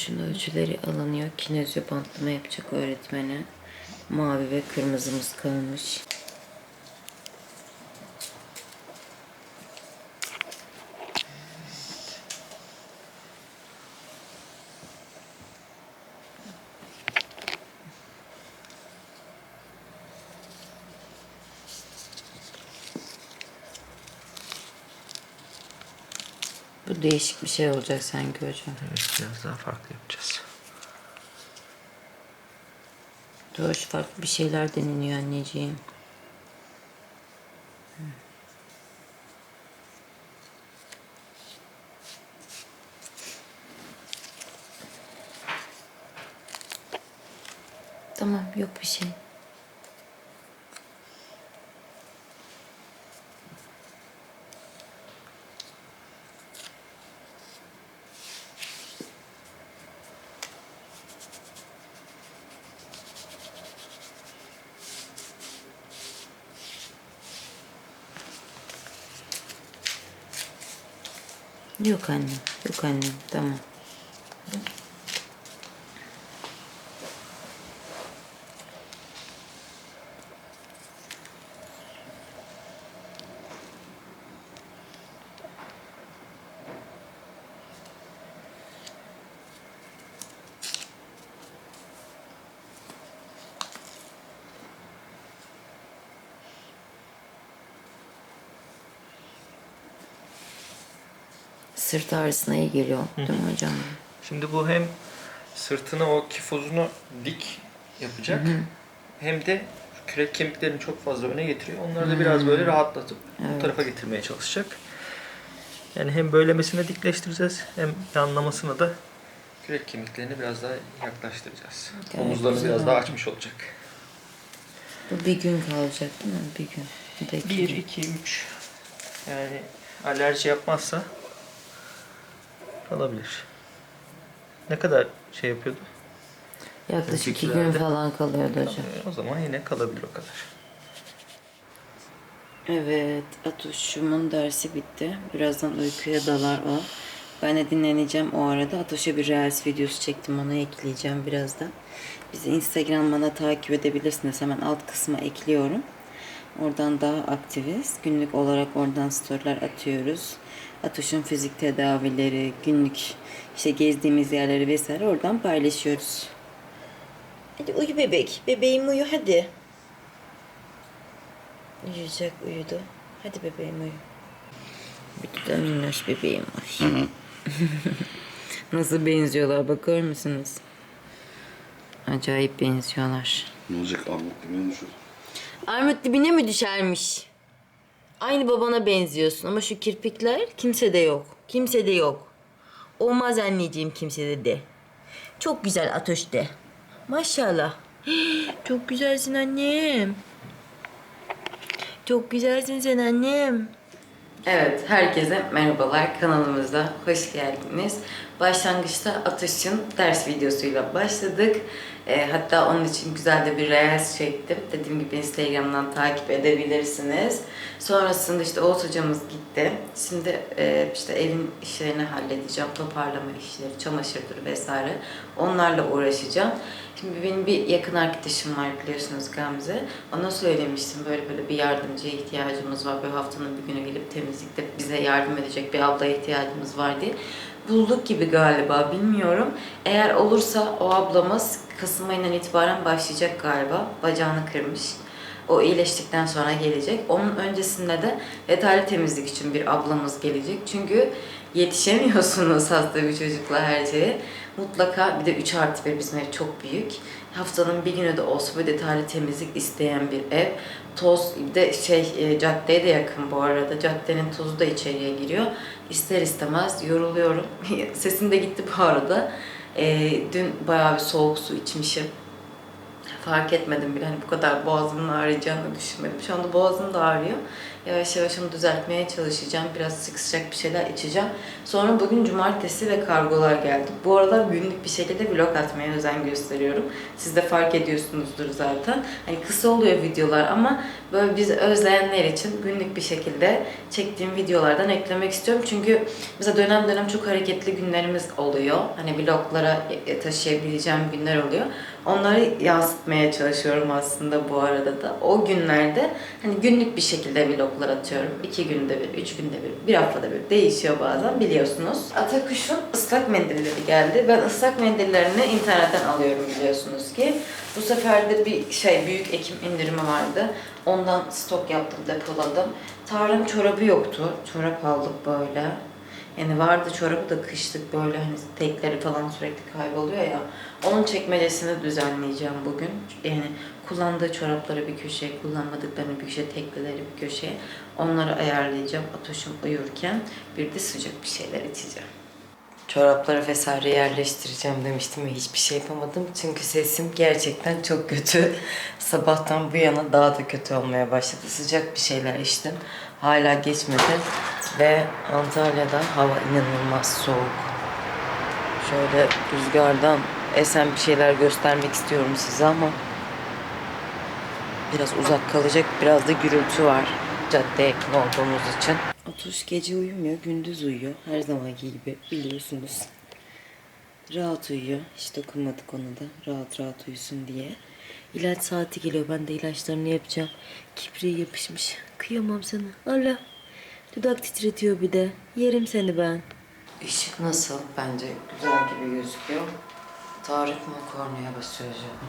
Atoş'un ölçüleri alınıyor. Kinezyo bantlama yapacak öğretmene. Mavi ve kırmızımız kalmış. Değişik bir şey olacak sanki hocam. Evet biraz daha farklı yapacağız. Doğru farklı bir şeyler deneniyor anneciğim. Tamam yok bir şey. Yok annem. Yok annem. Tamam. Sırt ağrısına iyi geliyor. Değil mi hocam? Şimdi bu hem sırtını o kifozunu dik yapacak hem de kürek kemiklerini çok fazla öne getiriyor. Onları da biraz böyle rahatlatıp bu tarafa getirmeye çalışacak. Yani hem böylemesine dikleştireceğiz hem yanlamasını da kürek kemiklerini biraz daha yaklaştıracağız. Gayet Omuzlarını biraz daha açmış olacak. Bu bir gün kalacak değil mi? Bir gün. İki 1, gün. 2, 3 yani alerji yapmazsa kalabilir. Ne kadar şey yapıyordu? Yaklaşık iki gün falan kalıyordu hocam. O zaman yine kalabilir o kadar. Evet, Atoş'umun dersi bitti. Birazdan uykuya dalar o. Ben de dinleneceğim o arada. Atoş'a bir Reels videosu çektim. Onu ekleyeceğim birazdan. Bizi Instagram'dan da takip edebilirsiniz. Hemen alt kısma ekliyorum. Oradan daha aktiviz. Günlük olarak oradan storyler atıyoruz. Atoş'un fizik tedavileri, günlük işte gezdiğimiz yerleri vesaire oradan paylaşıyoruz. Hadi uyu bebek. Bebeğim uyu hadi. Uyuyacak uyudu. Hadi bebeğim uyu. Bir de minnoş bebeğim var. Nasıl benziyorlar bakar mısınız? Acayip benziyorlar. Ne olacak Ahmet dibine düşür. Armut dibine mi düşermiş? Aynı babana benziyorsun ama şu kirpikler kimsede yok. Kimsede yok. Olmaz anneciğim kimsede de. Çok güzel Atoş de. Maşallah. Çok güzelsin annem. Çok güzelsin sen annem. Evet, herkese merhabalar. Kanalımıza hoş geldiniz. Başlangıçta Atış'ın ders videosuyla başladık. Ee, hatta onun için güzel de bir reels çektim. Dediğim gibi Instagram'dan takip edebilirsiniz. Sonrasında işte Oğuz hocamız gitti. Şimdi e, işte evin işlerini halledeceğim. Toparlama işleri, çamaşırdır vesaire. Onlarla uğraşacağım. Şimdi benim bir yakın arkadaşım var biliyorsunuz Gamze. Ona söylemiştim böyle böyle bir yardımcıya ihtiyacımız var. Böyle haftanın bir günü gelip temizlikte bize yardım edecek bir ablaya ihtiyacımız var diye. Bulduk gibi galiba bilmiyorum. Eğer olursa o ablamız Kasım ayından itibaren başlayacak galiba. Bacağını kırmış. O iyileştikten sonra gelecek. Onun öncesinde de detaylı temizlik için bir ablamız gelecek. Çünkü yetişemiyorsunuz hasta bir çocukla her şeye. Mutlaka bir de 3 artı 1 bizim ev çok büyük. Haftanın bir günü de olsa böyle detaylı temizlik isteyen bir ev. Toz de şey e, caddeye de yakın bu arada. Caddenin tozu da içeriye giriyor. İster istemez yoruluyorum. Sesim de gitti bu arada. E, dün bayağı bir soğuk su içmişim. Fark etmedim bile hani bu kadar boğazımın ağrıyacağını düşünmedim. Şu anda boğazım da ağrıyor. Yavaş yavaş onu düzeltmeye çalışacağım. Biraz sık sıcak bir şeyler içeceğim. Sonra bugün cumartesi ve kargolar geldi. Bu aralar günlük bir şekilde vlog atmaya özen gösteriyorum. Siz de fark ediyorsunuzdur zaten. Hani kısa oluyor videolar ama böyle bizi özleyenler için günlük bir şekilde çektiğim videolardan eklemek istiyorum. Çünkü mesela dönem dönem çok hareketli günlerimiz oluyor. Hani vloglara taşıyabileceğim günler oluyor. Onları yansıtmaya çalışıyorum aslında bu arada da. O günlerde hani günlük bir şekilde vloglar atıyorum. İki günde bir, üç günde bir, bir haftada bir değişiyor bazen biliyorsunuz. Atakuş'un ıslak mendilleri geldi. Ben ıslak mendillerini internetten alıyorum biliyorsunuz ki. Bu sefer de bir şey büyük Ekim indirimi vardı. Ondan stok yaptım, depoladım. Tarım çorabı yoktu. Çorap aldık böyle. Yani vardı çorabı da kışlık böyle hani tekleri falan sürekli kayboluyor ya. Onun çekmecesini düzenleyeceğim bugün. Yani kullandığı çorapları bir köşeye, kullanmadıklarını bir köşeye, teklileri bir köşeye. Onları ayarlayacağım Atoş'um uyurken. Bir de sıcak bir şeyler içeceğim. Çorapları vesaire yerleştireceğim demiştim ve hiçbir şey yapamadım. Çünkü sesim gerçekten çok kötü. Sabahtan bu yana daha da kötü olmaya başladı. Sıcak bir şeyler içtim. Hala geçmedi. Ve Antalya'da hava inanılmaz soğuk. Şöyle rüzgardan esen bir şeyler göstermek istiyorum size ama biraz uzak kalacak. Biraz da gürültü var caddeye yakın olduğumuz için. Otuş gece uyumuyor, gündüz uyuyor. Her zamanki gibi biliyorsunuz. Rahat uyuyor. Hiç dokunmadık ona da. Rahat rahat uyusun diye. İlaç saati geliyor. Ben de ilaçlarını yapacağım. Kibriği yapışmış. Kıyamam sana. Allah. Dudak titretiyor bir de. Yerim seni ben. Işık nasıl? Bence güzel gibi gözüküyor. Tarık mı kornaya basıyor acaba?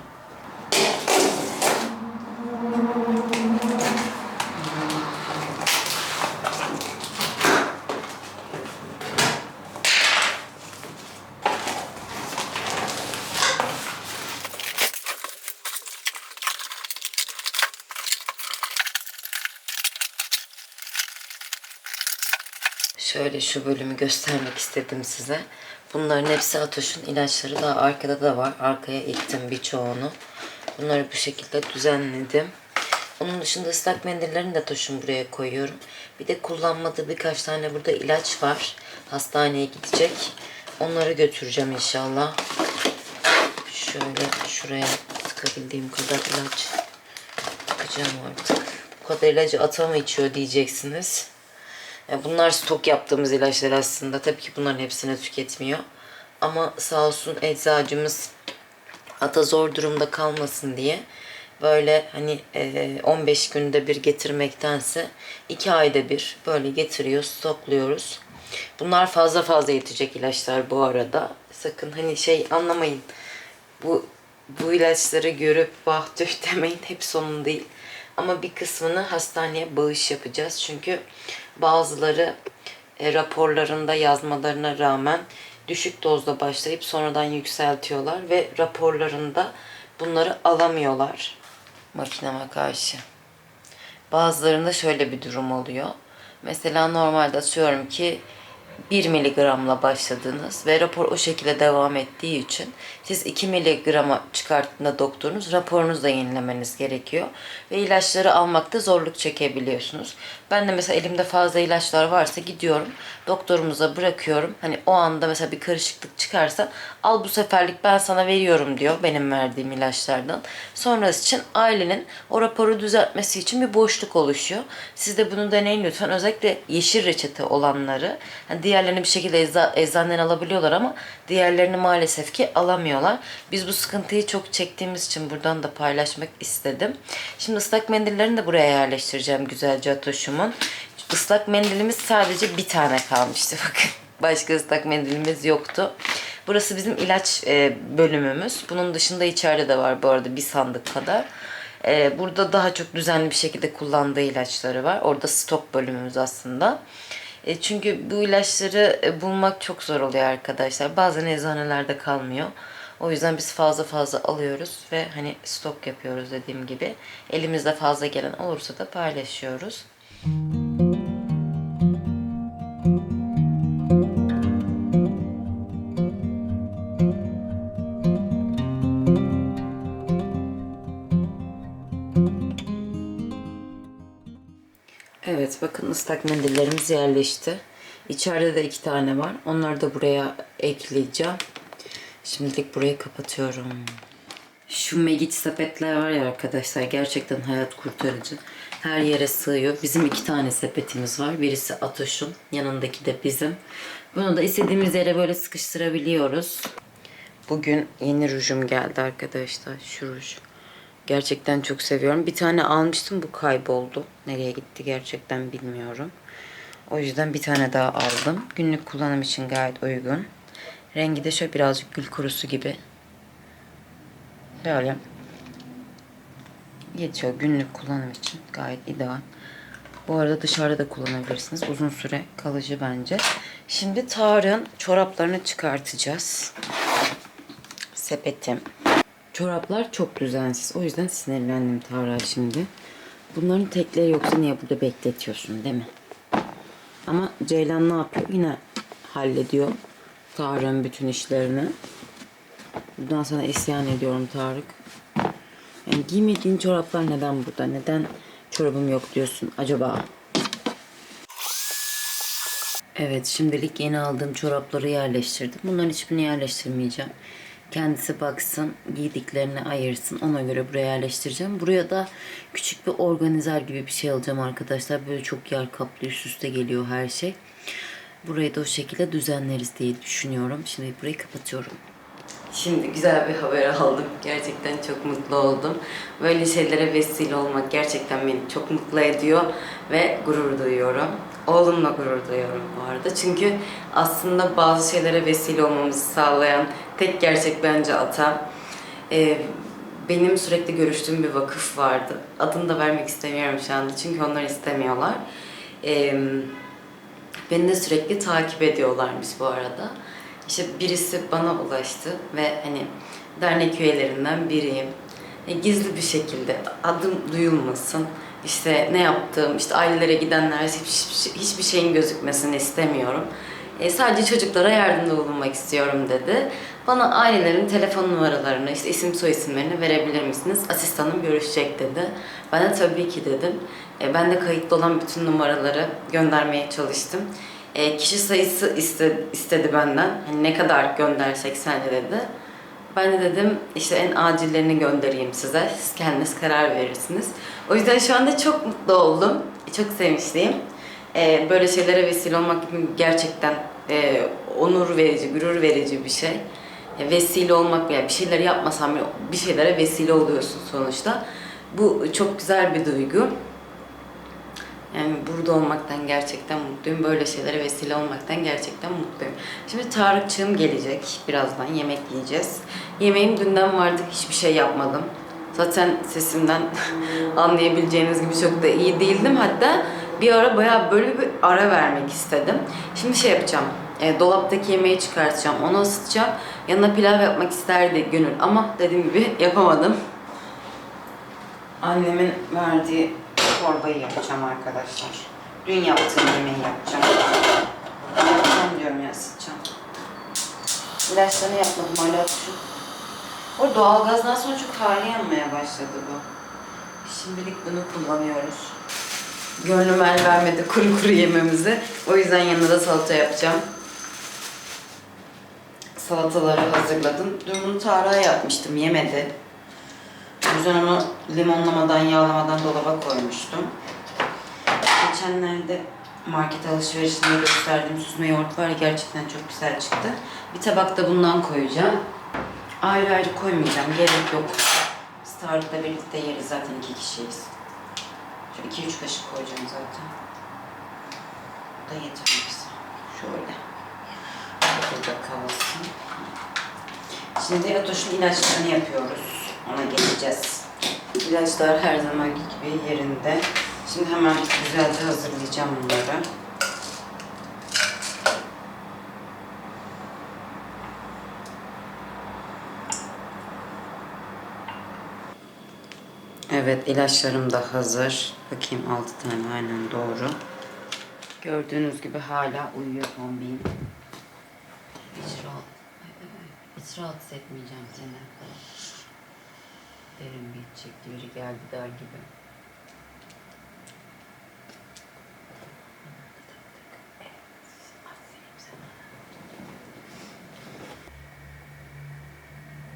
Şöyle şu bölümü göstermek istedim size. Bunların hepsi Atoş'un ilaçları. Daha arkada da var. Arkaya ittim birçoğunu. Bunları bu şekilde düzenledim. Onun dışında ıslak mendillerini de Atoş'un buraya koyuyorum. Bir de kullanmadığı birkaç tane burada ilaç var. Hastaneye gidecek. Onları götüreceğim inşallah. Şöyle şuraya sıkabildiğim kadar ilaç sıkacağım artık. Bu kadar ilacı ata mı içiyor diyeceksiniz. Ya bunlar stok yaptığımız ilaçlar aslında. Tabii ki bunların hepsini tüketmiyor. Ama sağ olsun eczacımız ata zor durumda kalmasın diye böyle hani e, 15 günde bir getirmektense 2 ayda bir böyle getiriyor, stokluyoruz. Bunlar fazla fazla yetecek ilaçlar bu arada. Sakın hani şey anlamayın. Bu bu ilaçları görüp vah tüh demeyin. Hep sonun değil. Ama bir kısmını hastaneye bağış yapacağız. Çünkü bazıları e, raporlarında yazmalarına rağmen düşük dozda başlayıp sonradan yükseltiyorlar ve raporlarında bunları alamıyorlar makineme karşı. Bazılarında şöyle bir durum oluyor. Mesela normalde atıyorum ki 1 miligramla başladınız ve rapor o şekilde devam ettiği için siz 2 miligrama çıkarttığında doktorunuz raporunuzu da yenilemeniz gerekiyor. Ve ilaçları almakta zorluk çekebiliyorsunuz. Ben de mesela elimde fazla ilaçlar varsa gidiyorum doktorumuza bırakıyorum. Hani o anda mesela bir karışıklık çıkarsa al bu seferlik ben sana veriyorum diyor benim verdiğim ilaçlardan. Sonrası için ailenin o raporu düzeltmesi için bir boşluk oluşuyor. Siz de bunu deneyin lütfen. Özellikle yeşil reçete olanları. Hani diğerlerini bir şekilde ecza, eczaneden alabiliyorlar ama diğerlerini maalesef ki alamıyorlar. Biz bu sıkıntıyı çok çektiğimiz için buradan da paylaşmak istedim. Şimdi ıslak mendillerini de buraya yerleştireceğim güzelce Atoş'umun. Islak mendilimiz sadece bir tane kalmıştı bakın. Başka ıslak mendilimiz yoktu. Burası bizim ilaç e, bölümümüz. Bunun dışında içeride de var bu arada bir sandık kadar. E, burada daha çok düzenli bir şekilde kullandığı ilaçları var. Orada stok bölümümüz aslında. E, çünkü bu ilaçları e, bulmak çok zor oluyor arkadaşlar. Bazen eczanelerde kalmıyor. O yüzden biz fazla fazla alıyoruz ve hani stok yapıyoruz dediğim gibi. Elimizde fazla gelen olursa da paylaşıyoruz. Evet bakın ıslak mendillerimiz yerleşti. İçeride de iki tane var. Onları da buraya ekleyeceğim. Şimdilik burayı kapatıyorum. Şu Megit sepetler var ya arkadaşlar gerçekten hayat kurtarıcı. Her yere sığıyor. Bizim iki tane sepetimiz var. Birisi Atoş'un, yanındaki de bizim. Bunu da istediğimiz yere böyle sıkıştırabiliyoruz. Bugün yeni rujum geldi arkadaşlar. Şu ruj. Gerçekten çok seviyorum. Bir tane almıştım bu kayboldu. Nereye gitti gerçekten bilmiyorum. O yüzden bir tane daha aldım. Günlük kullanım için gayet uygun. Rengi de şöyle birazcık gül kurusu gibi. Böyle. Geçiyor günlük kullanım için gayet ideal. Bu arada dışarıda da kullanabilirsiniz. Uzun süre kalıcı bence. Şimdi Tarık'ın çoraplarını çıkartacağız. Sepetim. Çoraplar çok düzensiz. O yüzden sinirlendim Tarık'a şimdi. Bunların tekleri yoksa niye burada bekletiyorsun değil mi? Ama Ceylan ne yapıyor? Yine hallediyor Tarık'ın bütün işlerini. Buradan sana isyan ediyorum Tarık. Yani giymediğin çoraplar neden burada? Neden çorabım yok diyorsun acaba? Evet şimdilik yeni aldığım çorapları yerleştirdim. Bunların hiçbirini yerleştirmeyeceğim. Kendisi baksın, giydiklerini ayırsın. Ona göre buraya yerleştireceğim. Buraya da küçük bir organizer gibi bir şey alacağım arkadaşlar. Böyle çok yer kaplıyor, üst üste geliyor her şey. Burayı da o şekilde düzenleriz diye düşünüyorum. Şimdi burayı kapatıyorum. Şimdi güzel bir haber aldım. Gerçekten çok mutlu oldum. Böyle şeylere vesile olmak gerçekten beni çok mutlu ediyor ve gurur duyuyorum. Oğlumla gurur duyuyorum bu arada. Çünkü aslında bazı şeylere vesile olmamızı sağlayan tek gerçek bence ata. Ee, benim sürekli görüştüğüm bir vakıf vardı. Adını da vermek istemiyorum şu anda çünkü onlar istemiyorlar. Ee, Beni de sürekli takip ediyorlarmış bu arada. İşte birisi bana ulaştı ve hani dernek üyelerinden biriyim. E, gizli bir şekilde adım duyulmasın. İşte ne yaptığım, işte ailelere gidenler hiçbir, hiçbir şeyin gözükmesini istemiyorum. E, sadece çocuklara yardımda bulunmak istiyorum dedi. Bana ailelerin telefon numaralarını, işte isim soy isimlerini verebilir misiniz? Asistanım görüşecek dedi. Ben de tabii ki dedim. E, ben de kayıtlı olan bütün numaraları göndermeye çalıştım. E, kişi sayısı iste, istedi benden. Hani ne kadar göndersek sence dedi. Ben de dedim işte en acillerini göndereyim size. Siz kendiniz karar verirsiniz. O yüzden şu anda çok mutlu oldum. Çok sevinçliyim. E, böyle şeylere vesile olmak gerçekten e, onur verici, gurur verici bir şey. E, vesile olmak yani bir şeyler yapmasam bile bir şeylere vesile oluyorsun sonuçta. Bu çok güzel bir duygu. Yani burada olmaktan gerçekten mutluyum. Böyle şeylere vesile olmaktan gerçekten mutluyum. Şimdi Tarıkçığım gelecek. Birazdan yemek yiyeceğiz. Yemeğim dünden vardı. Hiçbir şey yapmadım. Zaten sesimden anlayabileceğiniz gibi çok da iyi değildim. Hatta bir ara bayağı böyle bir ara vermek istedim. Şimdi şey yapacağım. E, dolaptaki yemeği çıkartacağım. Onu ısıtacağım. Yanına pilav yapmak isterdi Gönül. Ama dediğim gibi yapamadım. Annemin verdiği çorbayı yapacağım arkadaşlar. Dün yaptığım yemeği yapacağım. Yapacağım diyorum ya ısıtacağım. İlaçlarını yapmadım hala şu. O doğalgazdan sonra çok hali yanmaya başladı bu. Şimdilik bunu kullanıyoruz. Gönlüm el vermedi kuru kuru yememizi. O yüzden yanına da salata yapacağım. Salataları hazırladım. Dün bunu Tarık'a yapmıştım, yemedi. O yüzden onu limonlamadan, yağlamadan dolaba koymuştum. Geçenlerde market alışverişinde gösterdiğim süzme yoğurt var gerçekten çok güzel çıktı. Bir tabak da bundan koyacağım. Ayrı ayrı koymayacağım, gerek yok. Biz birlikte yeriz zaten iki kişiyiz. Şu iki üç kaşık koyacağım zaten. Bu da yeter bize. Şöyle. Burada kalsın. Şimdi Atoş'un ilaçlarını yapıyoruz. Ona geçeceğiz. İlaçlar her zamanki gibi yerinde. Şimdi hemen güzelce hazırlayacağım bunları. Evet ilaçlarım da hazır. Bakayım 6 tane aynen doğru. Gördüğünüz gibi hala uyuyor kombin rahatsız etmeyeceğim seni falan. Derin bir çekti, biri gel gider gibi.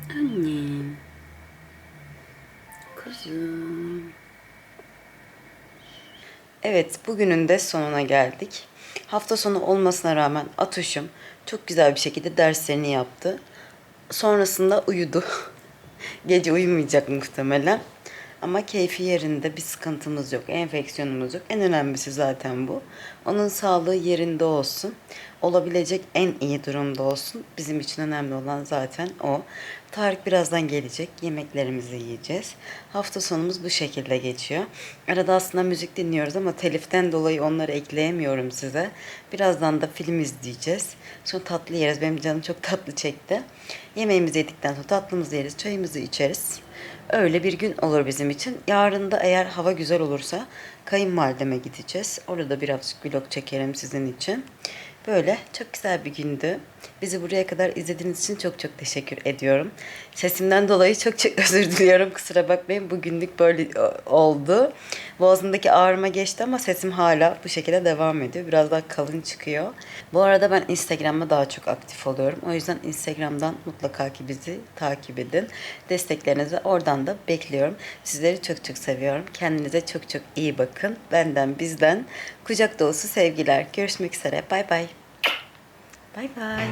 Annem. Kuzum. Evet, bugünün de sonuna geldik. Hafta sonu olmasına rağmen Atuş'um çok güzel bir şekilde derslerini yaptı. Sonrasında uyudu. Gece uyumayacak muhtemelen. Ama keyfi yerinde bir sıkıntımız yok, enfeksiyonumuz yok. En önemlisi zaten bu. Onun sağlığı yerinde olsun. Olabilecek en iyi durumda olsun. Bizim için önemli olan zaten o. Tarık birazdan gelecek. Yemeklerimizi yiyeceğiz. Hafta sonumuz bu şekilde geçiyor. Arada aslında müzik dinliyoruz ama teliften dolayı onları ekleyemiyorum size. Birazdan da film izleyeceğiz. Sonra tatlı yeriz. Benim canım çok tatlı çekti. Yemeğimizi yedikten sonra tatlımızı yeriz, çayımızı içeriz. Öyle bir gün olur bizim için. Yarın da eğer hava güzel olursa kayınvalideme gideceğiz. Orada birazcık vlog çekerim sizin için. Böyle çok güzel bir gündü. Bizi buraya kadar izlediğiniz için çok çok teşekkür ediyorum. Sesimden dolayı çok çok özür diliyorum. Kusura bakmayın bugünlük böyle oldu. Boğazımdaki ağrıma geçti ama sesim hala bu şekilde devam ediyor. Biraz daha kalın çıkıyor. Bu arada ben Instagram'da daha çok aktif oluyorum. O yüzden Instagram'dan mutlaka ki bizi takip edin. Desteklerinizi oradan da bekliyorum. Sizleri çok çok seviyorum. Kendinize çok çok iyi bakın. Benden bizden kucak dolusu sevgiler. Görüşmek üzere. Bay bay. Bay bay.